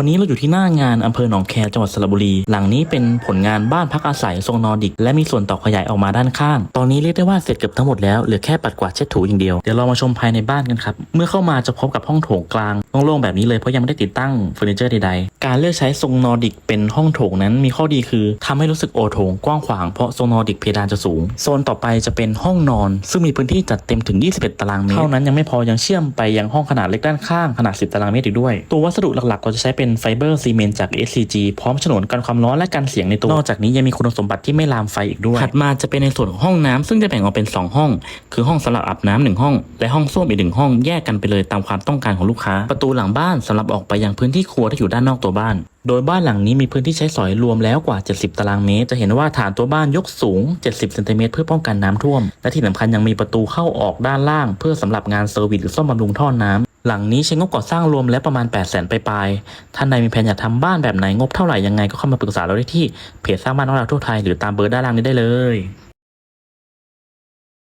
วันนี้เราอยู่ที่หน้างานอำเภอหนองแคจังหวัดสระบุรี หลังนี้เป็นผลงานบ้านพักอาศัยทรงนอร์ดิก และมีส่วนต่อขยายออกมาด้านข้าง ตอนนี้เรียกได้ว่าเสร็จเกือบทั้งหมดแล้วเหลือแค่ปัดกวาดเช็ดถูอย่างเดียว เดี๋ยวเรามาชมภายในบ้านกันครับ เมื่อเข้ามาจะพบกับห้องโถงกลางโล่งๆแบบนี้เลยเพราะยังไม่ได้ติดตั้งเฟอร์นิเจอร์ใดๆ การเลือกใช้ทรงนอร์ดิกเป็นห้องโถงนั้นมีข้อดีคือทำให้รู้สึกโอโถงกว้างขวางเพราะทรงนอร์ดิกเพดานจะสูง โซนต่อไปจะเป็นห้องนอน ซึ่งมีพื้นที่จัดเต็มถึง 21 ตารางเมตรเท่านั้นยังไม่พอยังเชื่อมไปยังห้องขนาดเล็กด้านข้างขนาด 10 ตารางเมตรอีกด้วย ตัววัสดุหลักๆ ก็จะใช้เป็นไฟเบอร์ซีเมนต์จาก SCG พร้อมฉนวนกันความร้อนและกันเสียงในตัวนอกจากนี้ยังมีคุณสมบัติที่ไม่ลามไฟอีกด้วย ถัดมาจะเป็นในส่วนของห้องน้ำซึ่งจะแบ่งออกเป็น 2 ห้อง คือห้องสำหรับอาบน้ำหนึ่งห้อง และห้องส้วมอีกหนึ่งห้องแยกกันไปเลยตามความต้องการของลูกค้า ประตูหลังบ้านสำหรับออกไปยังพื้นที่ครัวที่อยู่ด้านนอกตัวบ้านโดยบ้านหลังนี้มีพื้นที่ใช้สอยรวมแล้วกว่า 70 ตารางเมตร จะเห็นว่าฐานตัวบ้านยกสูง 70 เซนติเมตรเพื่อป้องกันน้ำท่วม และที่สำคัญยังมีประตูเข้าออกด้านล่าง เพื่อสำหรับงานเซอร์วิสหรือซ่อมบำรุงท่อน้ำ หลังนี้ใช้งบก่อสร้างรวมแล้วประมาณ 8 0 0 0 0 0ปลายๆท่านใดมีแผนอยากทำบ้านแบบไหนงบเท่าไหร่ยังไงก็เข้ามาปรึกษาเราได้ที่เพจสร้างบ้านของเราทั่วไทยหรือตามเบอร์ด้านล่างนี้ได้เลย